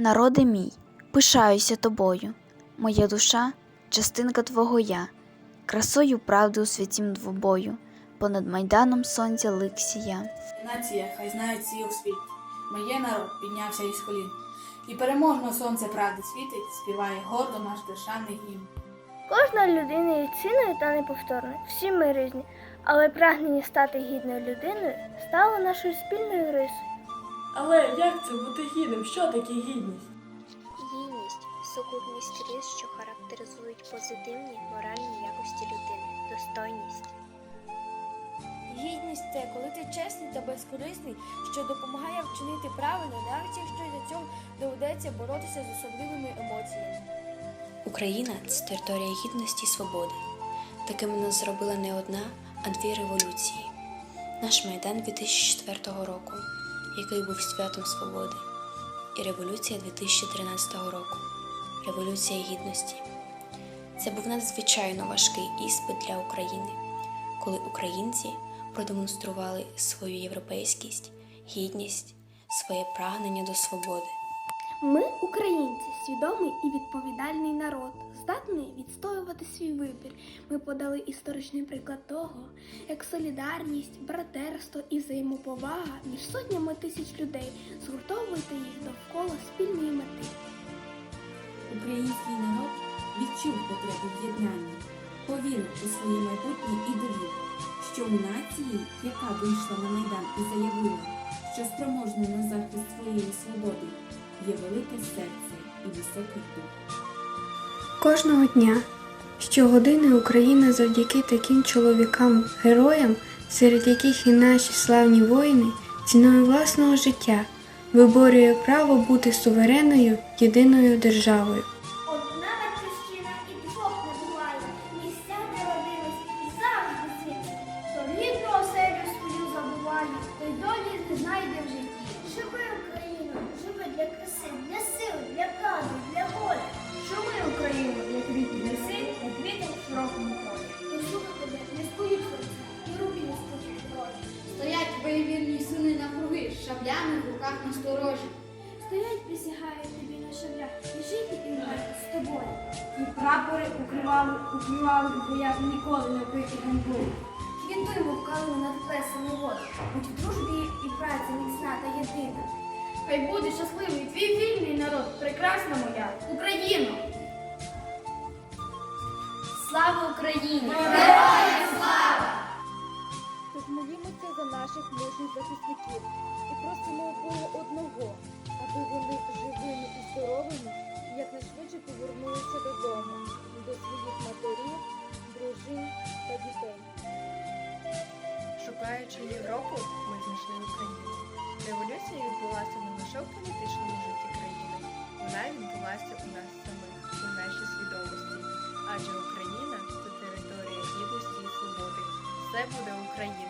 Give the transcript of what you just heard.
Народи мій, пишаюся тобою, моя душа частинка твого я, красою правди у святім двобою, понад майданом сонця лик сія. Нація, хай знають всі у світі. Моє народ піднявся із колін. І переможно сонце правди світить, співає гордо наш державний гімн. Кожна людина є цінною та неповторною. Всі ми різні, але прагнення стати гідною людиною стало нашою спільною рисою. Але як це бути гідним? Що таке гідність? Гідність сукупність рис, що характеризують позитивні моральні якості людини, достойність. Гідність це коли ти чесний та безкорисний, що допомагає вчинити правильно, навіть якщо для цього доведеться боротися з особливими емоціями. Україна це територія гідності і свободи. Такими нас зробила не одна, а дві революції. Наш майдан 2004 року, який був святом свободи, і революція 2013 року Революція Гідності. Це був надзвичайно важкий іспит для України, коли українці продемонстрували свою європейськість, гідність, своє прагнення до свободи. Ми, українці, свідомий і відповідальний народ, здатний відстоювати свій вибір. Ми подали історичний приклад того, як солідарність, братерство і взаємоповага між сотнями тисяч людей згуртовуєте їх довкола спільної мети. Український народ відчув потребу в єднанні, повірив у своє майбутнє і довів, що у нації, яка вийшла на майдан і заявила, що спроможна на захист своєї свободи, є велике серце і високий дух. Кожного дня, щогодини Україна завдяки таким чоловікам, героям, серед яких і наші славні воїни, ціною власного життя виборює право бути суверенною єдиною державою. Руках насторожі. Стоять, присягають тобі на шаблях, і жити і вмерти з тобою. І прапори укривали, укривали в боях ніколи не пити ганьбу. Квітуємо в калину над плесами вод, будь в дружбі і праця міцна та єдина. Хай буде щасливий твій вільний народ, прекрасна моя Україно! Слава Україні! Тож молімося за наших мужніх захисників здоровими якнайшвидше повернулися додому, до своїх матерів, дружин та дітей. Шукаючи Європу, ми знайшли Україну. Революція відбулася не лише в політичному житті країни, вона відбулася у нас самих, у нашій свідомості. Адже Україна це територія гідності і свободи. Все буде Україна.